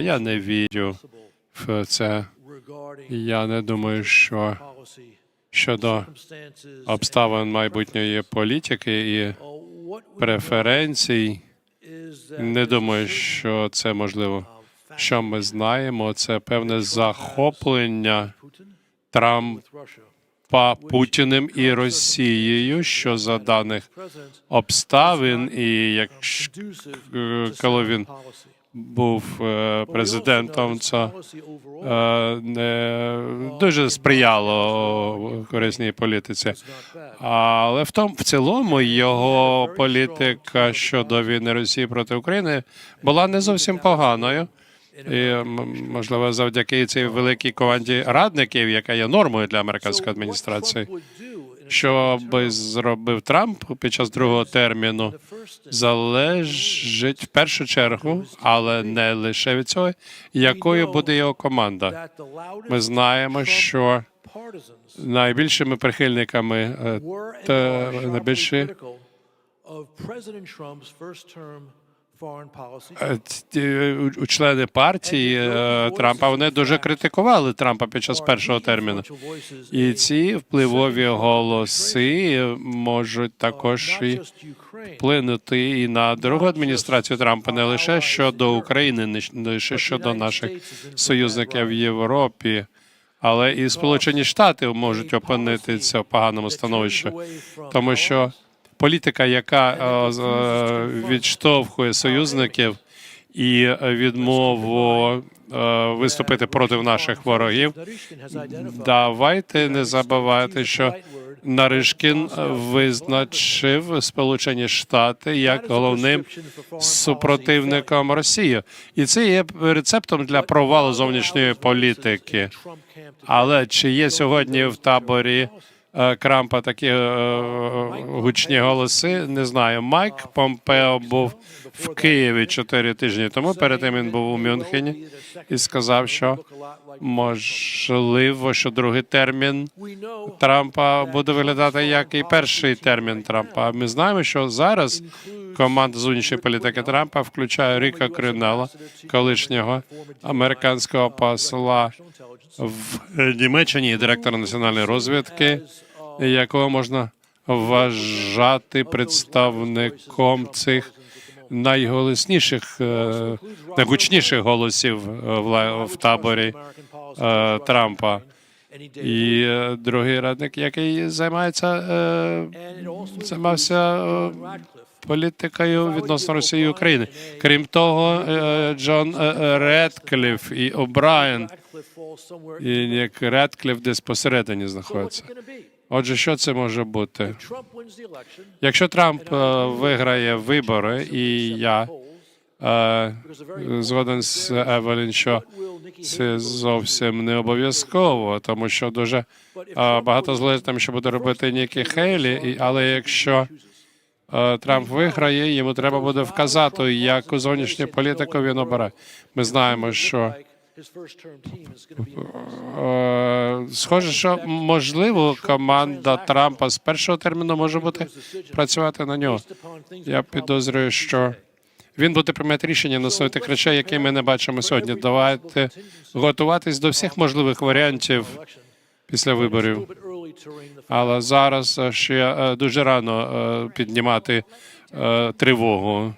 Я не вірю в це. Я не думаю, що щодо обставин майбутньої політики і преференцій, не думаю, що це можливо. Що ми знаємо, це певне захоплення Трампа Путіним і Росією, що за даних обставин, і якщо е, коли він був е, президентом, це е, не дуже сприяло корисній політиці. Але в тому в цілому його політика щодо війни Росії проти України була не зовсім поганою. І можливо, завдяки цій великій команді радників, яка є нормою для американської адміністрації, що би зробив Трамп під час другого терміну, залежить в першу чергу, але не лише від цього, якою буде його команда. Ми знаємо, що найбільшими прихильниками е, та найбільші члени партії е, Трампа вони дуже критикували Трампа під час першого терміну. І ці впливові голоси можуть також і вплинути і на другу адміністрацію Трампа не лише щодо України, не лише щодо наших союзників в Європі, але і Сполучені Штати можуть опинитися в поганому становищі, тому що політика, яка е, е, відштовхує союзників і відмову е, виступити проти наших ворогів, давайте не забувайте, що Наришкін визначив Сполучені Штати як головним супротивником Росії, і це є рецептом для провалу зовнішньої політики. Але чи є сьогодні в таборі Крампа такі е, гучні голоси? Не знаю. Майк Помпео був в Києві чотири тижні тому. Перед тим він був у Мюнхені і сказав, що можливо, що другий термін Трампа буде виглядати як і перший термін Трампа. Ми знаємо, що зараз команда зовнішньої політики Трампа включає Ріка Кринела, колишнього американського посла в Німеччині і директора національної розвідки, якого можна вважати представником цих найголосніших, е, найгучніших голосів е, в таборі е, Трампа. І другий радник, який займається займався політикою відносно Росії і України. Крім того, е, Джон е, е, Редкліф і О'Брайен, і як Редкліф десь посередині знаходиться. Отже, що це може бути? Якщо Трамп виграє вибори, і я згоден з Евелін, що це зовсім не обов'язково, тому що дуже багато залежить що буде робити Нікі Хейлі, але якщо Трамп виграє, йому треба буде вказати, яку зовнішню політику він обере. Ми знаємо, що Е, Схоже, що можливо команда Трампа з першого терміну може бути працювати на нього. Я підозрюю, що він буде приймати рішення на основі тих речей, які ми не бачимо сьогодні. Давайте готуватись до всіх можливих варіантів після виборів. Але зараз е, ще е, дуже рано е, піднімати тривогу.